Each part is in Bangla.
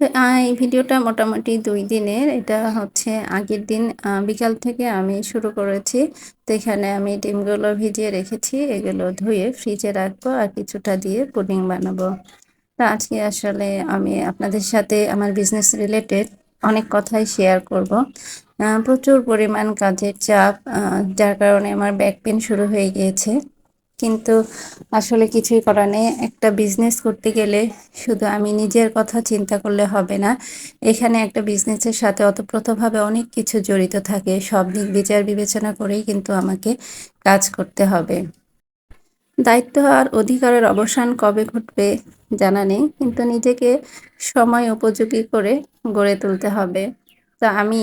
এই ভিডিওটা মোটামুটি দুই দিনের। এটা হচ্ছে আগের দিন বিকাল থেকে আমি শুরু করেছি। তো এখানে আমি ডিমগুলো ভিজিয়ে রেখেছি, এগুলো ধুয়ে ফ্রিজে রাখব আর কিছুটা দিয়ে পুডিং বানাবো। তা আজকে আসলে আমি আপনাদের সাথে আমার বিজনেস রিলেটেড অনেক কথাই শেয়ার করব। প্রচুর পরিমাণ কাজের চাপ যার কারণে আমার ব্যাক পেন শুরু হয়ে গিয়েছে। কিন্তু আসলে কিছুই করার নেই। একটা বিজনেস করতে গেলে শুধু আমি নিজের কথা চিন্তা করলে হবে না। এখানে একটা বিজনেসের সাথে অতপ্রতভাবে অনেক কিছু জড়িত থাকে। সব দিক বিচার বিবেচনা করেই কিন্তু আমাকে কাজ করতে হবে। দায়িত্ব আর অধিকারের অবসান কবে ঘটবে জানা নেই, কিন্তু নিজেকে সময় উপযোগী করে গড়ে তুলতে হবে। তা আমি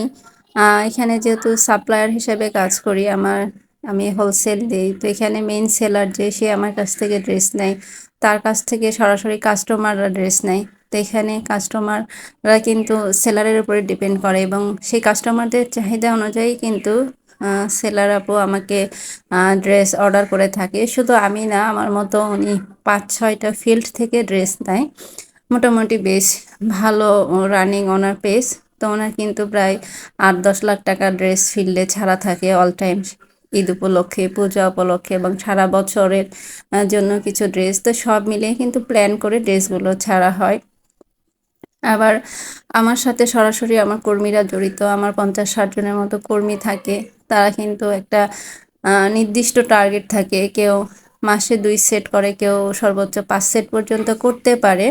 এখানে যেহেতু সাপ্লায়ার হিসেবে কাজ করি, আমার আমি হোলসেল দিই। তো এখানে মেইন সেলার যে, সে আমার কাছ থেকে ড্রেস নেয়। তার কাছ থেকে সরাসরি কাস্টমাররা ড্রেস নেয়। তো এখানে কাস্টমাররা কিন্তু সেলারের উপরে ডিপেন্ড করে এবং সেই কাস্টমারদের চাহিদা অনুযায়ী কিন্তু সেলার আপু আমাকে ড্রেস অর্ডার করে থাকে। শুধু আমি না, আমার মতো উনি পাঁচ, ছয়টা ফিল্ড থেকে ড্রেস নেয়। মোটামুটি বেশ ভালো রানিং ওনার পেস তো ওনার কিন্তু প্রায় আট, দশ লাখ টাকা ড্রেস ফিল্ডে ছাড়া থাকে অল টাইম ঈদ উপলক্ষে, পূজা উপলক্ষে এবং সারা বছরের জন্য কিছু ড্রেস তো সব মিলিয়ে কিন্তু প্ল্যান করে ড্রেসগুলো ছাড়া হয়। আবার আমার সাথে সরাসরি আমার কর্মীরা জড়িত, আমার পঞ্চাশ ষাট জনের মতো কর্মী থাকে, তারা কিন্তু একটা নির্দিষ্ট টার্গেট থাকে। কেউ মাসে দুই সেট করে, কেউ সর্বোচ্চ পাঁচ সেট পর্যন্ত করতে পারে।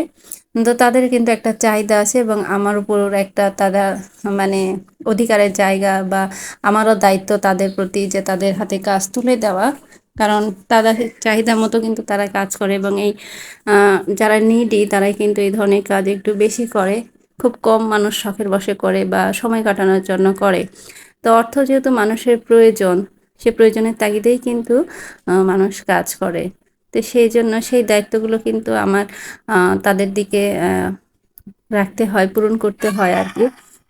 তো তাদের কিন্তু একটা চাহিদা আছে এবং আমার উপর একটা তারা মানে অধিকারের জায়গা বা আমারও দায়িত্ব তাদের প্রতি যে তাদের হাতে কাজ তুলে দেওয়া। কারণ তাদের চাহিদা মতো কিন্তু তারা কাজ করে এবং এই যারা নিডি তারাই কিন্তু এই ধরনের কাজ একটু বেশি করে। খুব কম মানুষ শখের বসে করে বা সময় কাটানোর জন্য করে। তো অর্থ যেহেতু মানুষের প্রয়োজন, সে প্রয়োজনের তাগিদেই কিন্তু মানুষ কাজ করে। তো সেই জন্য সেই দায়িত্বগুলো কিন্তু আমার তাদের দিকে রাখতে হয়, পূরণ করতে হয় আর কি।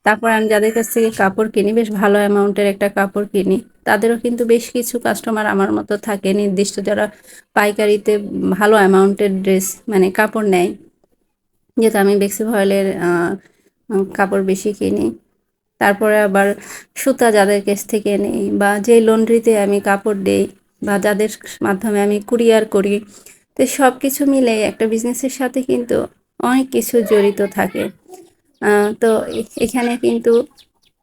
তারপর আমি যাদের কাছ থেকে কাপড় কিনি, বেশ ভালো অ্যামাউন্টের একটা কাপড় কিনি, তাদেরও কিন্তু বেশ কিছু কাস্টমার আমার মতো থাকে। নির্দিষ্ট যারা পাইকারিতে ভালো অ্যামাউন্টের ড্রেস মানে কাপড় নেয়, যেহেতু আমি বেক্সি ভয়েলের কাপড় বেশি কিনি। তারপরে আবার সুতা যাদের কাছ থেকে নেই, বা যে লন্ড্রিতে আমি কাপড় দেই বা যাদের মাধ্যমে আমি কুরিয়ার করি। তো সব কিছু মিলে একটা বিজনেসের সাথে কিন্তু অনেক কিছু জড়িত থাকে। তো এখানে কিন্তু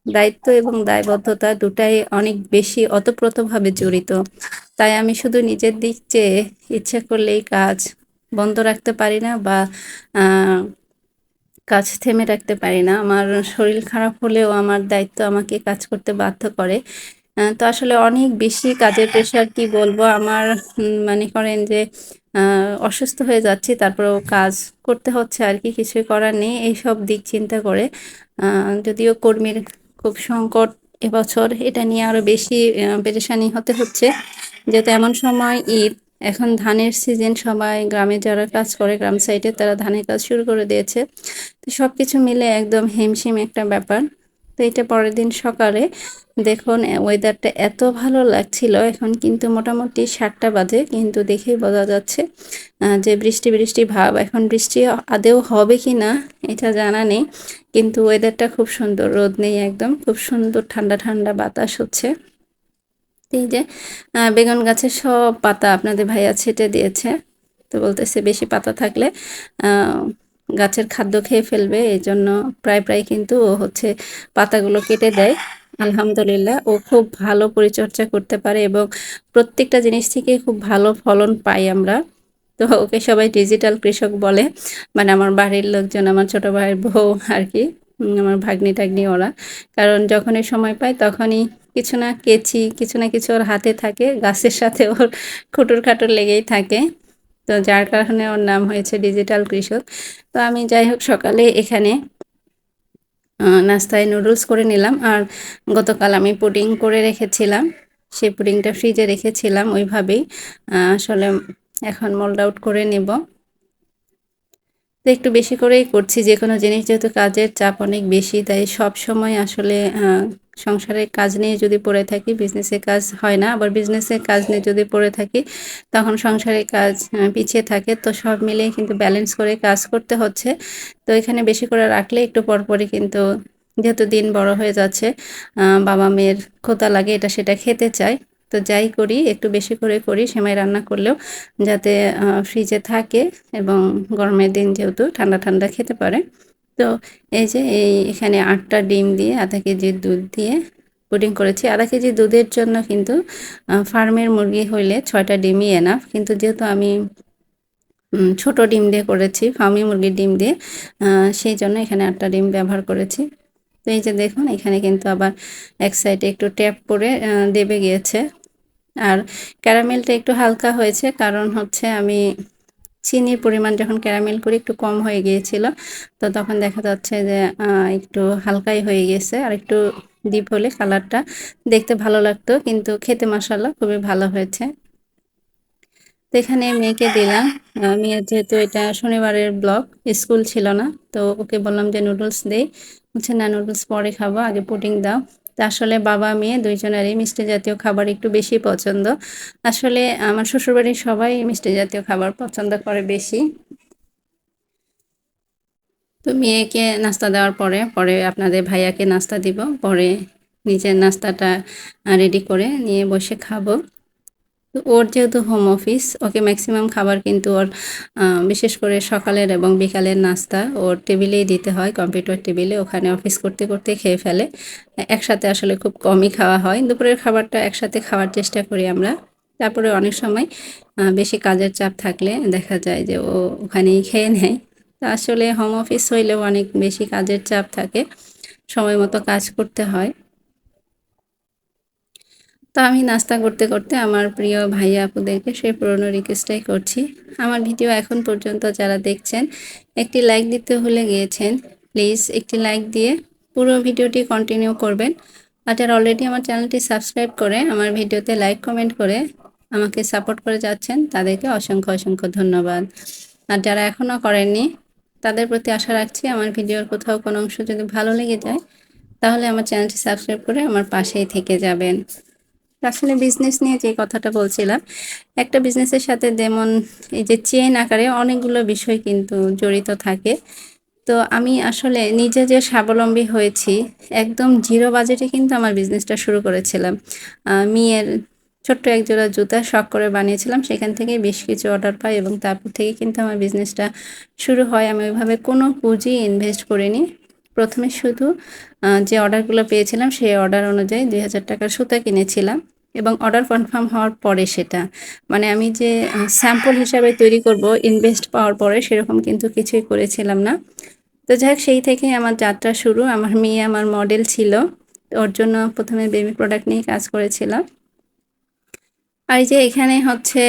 দায়িত্ব এবং দায়বদ্ধতা দুটাই অনেক বেশি অতপ্রতভাবে জড়িত। তাই আমি শুধু নিজের দিক চেয়ে ইচ্ছে করলেই কাজ বন্ধ রাখতে পারি না বা কাজ থেমে রাখতে পারি না। আমার শরীর খারাপ হলেও আমার দায়িত্ব আমাকে কাজ করতে বাধ্য করে। তো আসলে অনেক বেশি কাজের প্রেশার কি বলব? আমার মনে করেন যে অসুস্থ হয়ে যাচ্ছি, তারপরেও কাজ করতে হচ্ছে আর কি, কিছুই করার নেই, এইসব দিক চিন্তা করে। যদিও কর্মীর খুব সংকট এবছর, এটা নিয়ে আরও বেশি পেরেশানি হতে হচ্ছে। যেহেতু এমন সময় ঈদ, এখন ধানের সিজন সবাই গ্রামে যারা কাজ করে, গ্রাম সাইডে তারা ধানের কাজ শুরু করে দিয়েছে। তো সব কিছু মিলে একদম হিমশিম একটা ব্যাপার। তো এটা পরের দিন সকালে। দেখুন ওয়েদারটা এত ভালো লাগছিল। এখন কিন্তু মোটামুটি সাতটা বাজে, কিন্তু দেখেই বোঝা যাচ্ছে যে বৃষ্টি বৃষ্টি ভাব। এখন বৃষ্টি আদেও হবে কি না, এটা জানা নেই। কিন্তু ওয়েদারটা খুব সুন্দর, রোদ নেই একদম। খুব সুন্দর ঠান্ডা ঠান্ডা বাতাস হচ্ছে। এই যে বেগুন গাছের সব পাতা আপনাদের ভাইয়া ছেটে দিয়েছে। তো বলতেছে বেশি পাতা থাকলে গাছের খাদ্য খেয়ে ফেলবে এই জন্য প্রায় প্রায় কিন্তু ও হচ্ছে পাতাগুলো কেটে দেয়। আলহামদুলিল্লাহ, ও খুব ভালো পরিচর্যা করতে পারে এবং প্রত্যেকটা জিনিস থেকে খুব ভালো ফলন পাই আমরা। তো ওকে সবাই ডিজিটাল কৃষক বলে। মানে আমার বাড়ির লোকজন, আমার ছোটো ভাইয়ের বউ আর কি আমার ভাগ্নি টাগ্নি ওরা। কারণ যখনই সময় পায় তখনই কিছু না কেচি, কিছু না কিছু ওর হাতে থাকে, গাছের সাথে ওর খুটুর খাটুর লেগেই থাকে। তো যার কারণে ওর নাম হয়েছে ডিজিটাল কৃষক। তো আমি যাই হোক সকালে এখানে নাস্তায় নুডলস করে নিলাম আর গতকাল আমি পুডিং করে রেখেছিলাম। সেই পুডিংটা ফ্রিজে রেখেছিলাম ওইভাবেই। আসলে এখন মোল্ড আউট করে নেব। তো একটু বেশি করেই করছি। যে কোনো জিনিস যেহেতু কাজের চাপ অনেক বেশি, তাই সব সময় আসলে সংসারের কাজ নিয়ে যদি পড়ে থাকি বিজনেসের কাজ হয় না, আবার বিজনেসের কাজ নিয়ে যদি পড়ে থাকি, তখন সংসারের কাজ পিছিয়ে থাকে। তো সব মিলিয়ে কিন্তু ব্যালেন্স করে কাজ করতে হচ্ছে। তো এখানে বেশি করে রাখলে একটু পরপরই কিন্তু যেহেতু দিন বড় হয়ে যাচ্ছে বাবা মেয়ের ক্ষোতা লাগে, এটা সেটা খেতে চায়। তো যাই করি, একটু বেশি করে করি, সেমাই রান্না করলেও যাতে ফ্রিজে থাকে এবং গরমের দিন যেহেতু ঠান্ডা ঠান্ডা খেতে পারে। তো এই যে এই এখানে আটটা ডিম দিয়ে আধা কেজি দুধ দিয়ে পুডিং করেছি। আধা কেজি দুধের জন্য কিন্তু ফার্মের মুরগি হইলে ছয়টা ডিমই এনাফ কিন্তু যেহেতু আমি ছোট ডিম দিয়ে করেছি, ফার্মি মুরগির ডিম দিয়ে সেই জন্য এখানে আটটা ডিম ব্যবহার করেছি। তো এই যে দেখুন, এখানে কিন্তু আবার এক সাইডে একটু ট্যাপ করে দেবে গিয়েছে। আর ক্যারামেলটা একটু হালকা হয়েছে, কারণ হচ্ছে আমি চিনির পরিমাণ যখন ক্যারামেল করি একটু কম হয়ে গিয়েছিল, তো তখন দেখা যাচ্ছে যে একটু হালকাই হয়ে গেছে। আর একটু ডিপ হলে কালারটা দেখতে ভালো লাগতো, কিন্তু খেতে মশালা খুবই ভালো হয়েছে। তো এখানে মেয়েকে দিলাম। মেয়ের যেহেতু এটা শনিবারের ব্লগ স্কুল ছিল না, তো ওকে বললাম যে নুডলস দেই। বলছে, না নুডলস পরে খাব, আগে পুডিং দাও। আসলে বাবা, মেয়ে দুইজনেরই মিষ্টি জাতীয় খাবার একটু বেশি পছন্দ। আসলে আমার শ্বশুরবাড়ির সবাই মিষ্টি জাতীয় খাবার পছন্দ করে বেশি। তো মেয়েকে নাস্তা দেওয়ার পরে পরে আপনাদের ভাইয়াকে নাস্তা দিব। পরে নিজের নাস্তাটা রেডি করে নিয়ে বসে খাব। ওর যেহেতু হোম অফিস ওকে ম্যাক্সিমাম খাবার কিন্তু ওর বিশেষ করে সকালের এবং বিকালের নাস্তা ওর টেবিলেই দিতে হয় কম্পিউটার টেবিলে ওখানে অফিস করতে করতে খেয়ে ফেলে। একসাথে আসলে খুব কমই খাওয়া হয়। দুপুরের খাবারটা একসাথে খাওয়ার চেষ্টা করি আমরা। তারপরে অনেক সময় বেশি কাজের চাপ থাকলে দেখা যায় যে ও ওখানেই খেয়ে নেয়। তো আসলে হোম অফিস হইলেও অনেক বেশি কাজের চাপ থাকে। সময় মতো কাজ করতে হয়। তো আমি নাস্তা করতে করতে আমার প্রিয় ভাইয়া আপুদেরকে সেই পুরনো রিকোয়েস্টটাই করছি। আমার ভিডিও এখন পর্যন্ত যারা দেখছেন, একটি লাইক দিতে ভুলে গিয়েছেন প্লিজ একটি লাইক দিয়ে পুরো ভিডিওটি কন্টিনিউ করবেন। আর যারা অলরেডি আমার চ্যানেলটি সাবস্ক্রাইব করে, আমার ভিডিওতে লাইক কমেন্ট করে আমাকে সাপোর্ট করে যাচ্ছেন, তাদেরকে অসংখ্য অসংখ্য ধন্যবাদ। আর যারা এখনও করেননি, তাদের প্রতি আশা রাখছি আমার ভিডিওর কোথাও কোনো অংশ যদি ভালো লেগে যায়, তাহলে আমার চ্যানেলটি সাবস্ক্রাইব করে আমার পাশেই থেকে যাবেন। আসলে বিজনেস নিয়ে যে কথাটা বলছিলাম, একটা বিজনেসের সাথে যেমন এই যে চেন আকারে অনেকগুলো বিষয় কিন্তু জড়িত থাকে। তো আমি আসলে নিজে যে স্বাবলম্বী হয়েছি, একদম জিরো বাজেটে কিন্তু আমার বিজনেসটা শুরু করেছিলাম। মেয়ের ছোট্ট এক জোড়া জুতা শখ করে বানিয়েছিলাম, সেখান থেকে বেশ কিছু অর্ডার পাই এবং তারপর থেকে কিন্তু আমার বিজনেসটা শুরু হয়। আমি ওইভাবে কোনো পুঁজি ইনভেস্ট করিনি। প্রথমে শুধু যে অর্ডারগুলো পেয়েছিলাম সেই অর্ডার অনুযায়ী দুই হাজার টাকার সুতা কিনেছিলাম এবং অর্ডার কনফার্ম হওয়ার পরে সেটা। মানে আমি যে স্যাম্পল হিসাবে তৈরি করব, ইনভেস্ট পাওয়ার পরে সেরকম কিন্তু কিছুই করেছিলাম না। তো যাই সেই থেকে আমার যাত্রা শুরু। আমার মেয়ে, আমার মডেল ছিল। ওর জন্য প্রথমে বেবি প্রোডাক্ট নিয়ে কাজ করেছিলাম। আর এই যে এখানে হচ্ছে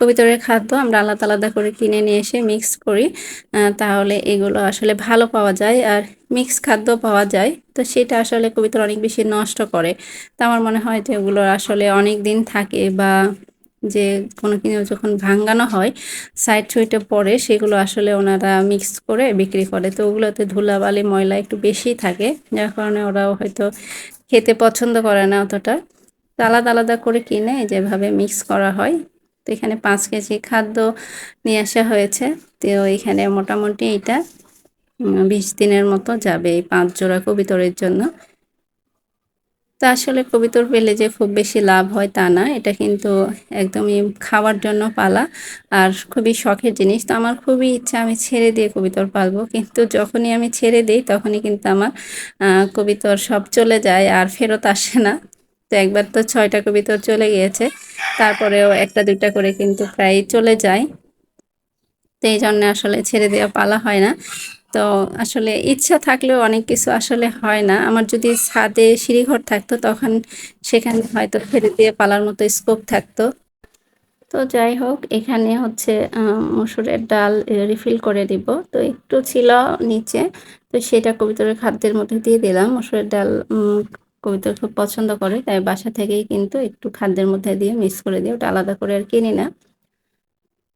কবিতরের খাদ্য আমরা আলাদা আলাদা করে কিনে নিয়ে এসে মিক্স করি। তাহলে এগুলো আসলে ভালো পাওয়া যায় আর মিক্স খাদ্য পাওয়া যায়। তো সেটা আসলে কবিতর অনেক বেশি নষ্ট করে। তো আমার মনে হয় যে ওগুলো আসলে অনেক দিন থাকে বা যে কোনো কিছু যখন ভাঙানো হয় সাইড সুইটে পরে সেগুলো আসলে ওনারা মিক্স করে বিক্রি করে। তো ওগুলোতে ধুলাবালি, ময়লা একটু বেশি থাকে। যার কারণে ওরাও হয়তো খেতে পছন্দ করে না অতটা। আলাদা আলাদা করে কিনে যেভাবে মিক্স করা হয়। তো এখানে পাঁচ কেজি খাদ্য নিয়ে আসা হয়েছে। তো এখানে মোটামুটি এটা বিশ দিনের মতো যাবে এই পাঁচ জোড়া কবিতরের জন্য। তা আসলে কবিতর পেলে যে খুব বেশি লাভ হয় তা না, এটা কিন্তু একদমই খাওয়ার জন্য পালা আর খুবই শখের জিনিস। তো আমার খুবই ইচ্ছা আমি ছেড়ে দিয়ে কবিতর পালবো, কিন্তু যখনই আমি ছেড়ে দিই তখনই কিন্তু আমার কবিতর সব চলে যায় আর ফেরত আসে না। তো একবার তো ছয়টা কবিতর চলে গিয়েছে। তারপরেও একটা দুইটা করে কিন্তু প্রায় চলে যায়। তো এই জন্য আসলে ছেড়ে দেওয়া পালা হয় না। তো আসলে ইচ্ছা থাকলেও অনেক কিছু আসলে হয় না। আমার যদি ছাদে সিঁড়িঘর থাকতো তখন সেখানে হয়তো ছেড়ে দিয়ে পালার মতো স্কোপ থাকতো। তো যাই হোক, এখানে হচ্ছে মসুরের ডাল রিফিল করে দিব। তো একটু ছিল নিচে। তো সেটা কবিতরের খাদ্যের মধ্যে দিয়ে দিলাম। মসুরের ডাল কবিতর খুব পছন্দ করে, তাই বাসা থেকেই কিন্তু একটু খাদ্যের মধ্যে দিয়ে মিক্স করে দিই ওটা আলাদা করে আর কিনি না।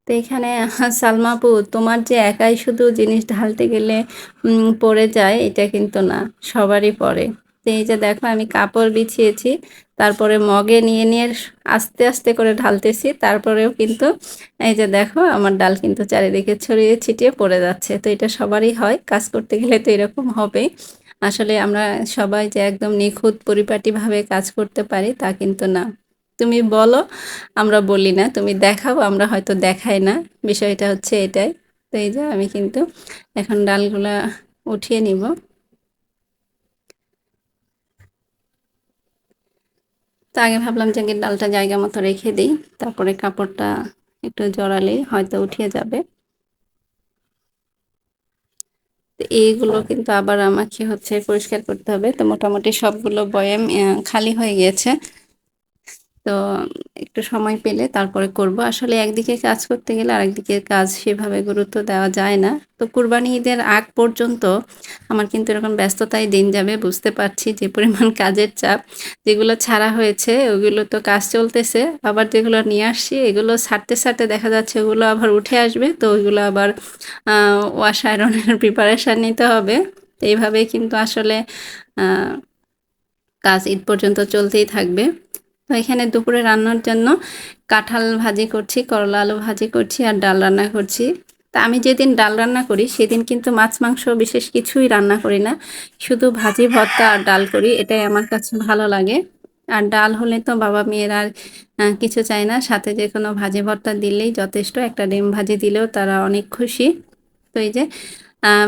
তো এখানে সালমাপু তোমার যে একাই শুধু জিনিস ঢালতে গেলে পড়ে যায়, এটা কিন্তু না, সবারই পড়ে। তো এই যে দেখো, আমি কাপড় বিছিয়েছি, তারপরে মগে নিয়ে নিয়ে আস্তে আস্তে করে ঢালতেছি, তারপরেও কিন্তু এই যে দেখো, আমার ডাল কিন্তু চারিদিকে ছড়িয়ে ছিটিয়ে পড়ে যাচ্ছে। তো এটা সবারই হয়, কাজ করতে গেলে তো এরকম হবেই। আসলে আমরা সবাই যে একদম নিখুঁত পরিপাটিভাবে কাজ করতে পারি তা কিন্তু না। তুমি বলো, আমরা বলি না। তুমি দেখাও, আমরা হয়তো দেখাই না। বিষয়টা হচ্ছে এটাই। তো এই যে আমি কিন্তু এখন ডালগুলা উঠিয়ে নিব। তো আগে ভাবলাম যে ডালটা জায়গা মতো রেখে দিই, তারপরে কাপড়টা একটু জড়ালেই হয়তো উঠিয়ে যাবে তো এইগুলো কিন্তু আবার আমাকে হচ্ছে পরিষ্কার করতে হবে। তো মোটামুটি সবগুলো বয়াম খালি হয়ে গিয়েছে। তো একটু সময় পেলে তারপরে করব। আসলে একদিকে কাজ করতে গেলে আরেকদিকে কাজ সেভাবে গুরুত্ব দেওয়া যায় না। তো কুরবানি ঈদের আগ পর্যন্ত আমার কিন্তু এরকম ব্যস্ততায় দিন যাবে, বুঝতে পারছি যে পরিমাণ কাজের চাপ। যেগুলো ছাড়া হয়েছে, ওগুলো তো কাজ চলতেছে। আবার যেগুলো নিয়ে আসছি, এগুলো ছাড়তে ছাড়তে দেখা যাচ্ছে ওগুলো আবার উঠে আসবে। তো ওইগুলো আবার ওয়াশ আয়রনের প্রিপারেশান নিতে হবে। এইভাবেই কিন্তু আসলে কাজ ঈদ পর্যন্ত চলতেই থাকবে। তো এখানে দুপুরে রান্নার জন্য কাঁঠাল ভাজি করছি, করলা আলু ভাজি করছি আর ডাল রান্না করছি। তা আমি যেদিন ডাল রান্না করি সেদিন কিন্তু মাছ, মাংস বিশেষ কিছুই রান্না করি না। শুধু ভাজি, ভর্তা আর ডাল করি, এটাই আমার কাছে ভালো লাগে। আর ডাল হলে তো বাবা মেয়ের আর কিছু চায় না। সাথে যে কোনো ভাজি, ভর্তা দিলেই যথেষ্ট। একটা ডিম ভাজি দিলেও তারা অনেক খুশি। তো এই যে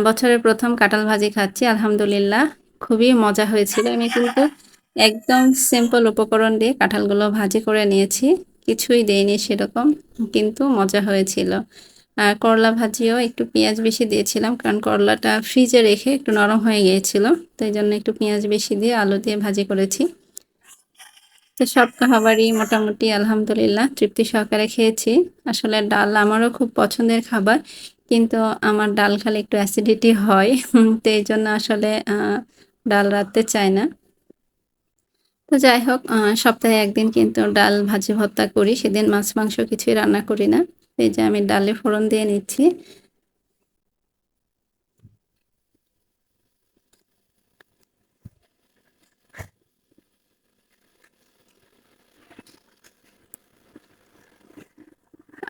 বছরের প্রথম কাঁঠাল ভাজি খাচ্ছি, আলহামদুলিল্লাহ। খুবই মজা হয়েছিল। আমি কিন্তু একদম সিম্পল উপকরণ দিয়ে কাঁঠালগুলো ভাজি করে নিয়েছি। কিছুই দেয়নি সেরকম, কিন্তু মজা হয়েছিল। আর করলা ভাজিও একটু পেঁয়াজ বেশি দিয়েছিলাম, কারণ করলাটা ফ্রিজে রেখে একটু নরম হয়ে গিয়েছিল তো এই জন্য একটু পেঁয়াজ বেশি দিয়ে আলু দিয়ে ভাজি করেছি। তো সব খাবারই মোটামুটি আলহামদুলিল্লাহ তৃপ্তি সহকারে খেয়েছি। আসলে ডাল আমারও খুব পছন্দের খাবার, কিন্তু আমার ডাল খালে একটু অ্যাসিডিটি হয় তো এই জন্য আসলে ডাল রাখতে চায় না। তো যাই হোক সপ্তাহে একদিন কিন্তু ডাল ভাজি ভর্তা করি। সেদিন মাছ, মাংস কিছুই রান্না করি না। এই যে আমি ডালে ফোড়ন দিয়ে নিচ্ছি।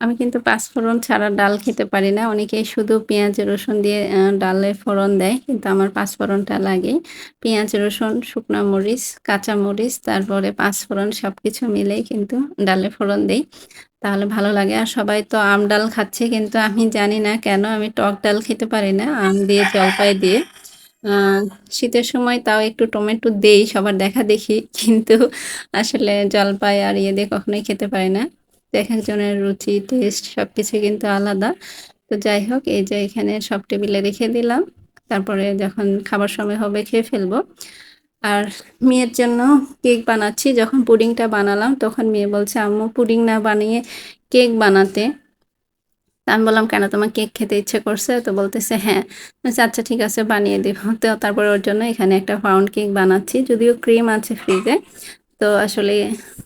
আমি কিন্তু পাঁচফোড়ন ছাড়া ডাল খেতে পারি না। অনেকেই শুধু পেঁয়াজ, রসুন দিয়ে ডালে ফোড়ন দেয়, কিন্তু আমার পাঁচফোড়নটা লাগে। পেঁয়াজ, রসুন, শুকনো মরিচ, কাঁচা মরিচ, তারপরে পাঁচফোড়ন সব কিছু মিলেই কিন্তু ডালে ফোড়ন দেই। তাহলে ভালো লাগে। আর সবাই তো আম ডাল খাচ্ছে, কিন্তু আমি জানি না কেন আমি টক ডাল খেতে পারি না, আম দিয়ে, জলপাই দিয়ে। শীতের সময় তাও একটু টমেটো দেই, সবার দেখা দেখি, কিন্তু আসলে জলপাই আর ইয়ে দিয়ে কখনোই খেতে পারি না। এক একজনের রুচি টেস্ট সব কিছু কিন্তু আলাদা। তো যাই হোক, এই যে এখানে সব টেবিলে রেখে দিলাম। তারপরে যখন খাবার সময় হবে খেয়ে ফেলব। আর মেয়ের জন্য কেক বানাচ্ছি। যখন পুডিংটা বানালাম, তখন মেয়ে বলছে, আম্মু, পুডিং না বানিয়ে কেক বানাতে। আমি বললাম, কেন, তোমার কেক খেতে ইচ্ছে করছে? তো বলতেছে হ্যাঁ। আচ্ছা ঠিক আছে, বানিয়ে দিব। তো তারপরে ওর জন্য এখানে একটা পাউন্ড কেক বানাচ্ছি। যদিও ক্রিম আছে ফ্রিজে তো আসলে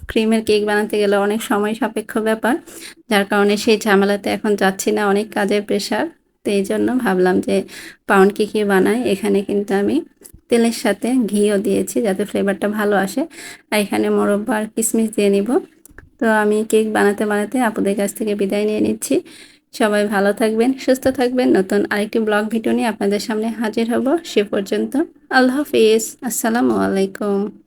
ক্রিমের কেক বানাতে গেলে অনেক সময় সাপেক্ষ ব্যাপার। যার কারণে সেই ঝামেলাতে এখন যাচ্ছি না, অনেক কাজের প্রেশার তো এই জন্য ভাবলাম যে পাউন্ড কেকই বানাই। এখানে কিন্তু আমি তেলের সাথে ঘিও দিয়েছি যাতে ফ্লেভারটা ভালো আসে। আর এখানে মোরব্বা আর কিশমিশ দিয়ে নিব। তো আমি কেক বানাতে বানাতে আপুদের কাছ থেকে বিদায় নিয়ে নিচ্ছি। সবাই ভালো থাকবেন, সুস্থ থাকবেন। নতুন আরেকটি ব্লগ ভিডিও নিয়ে আপনাদের সামনে হাজির হব। সে পর্যন্ত আল্লাহ হাফিজ। আসসালামু আলাইকুম।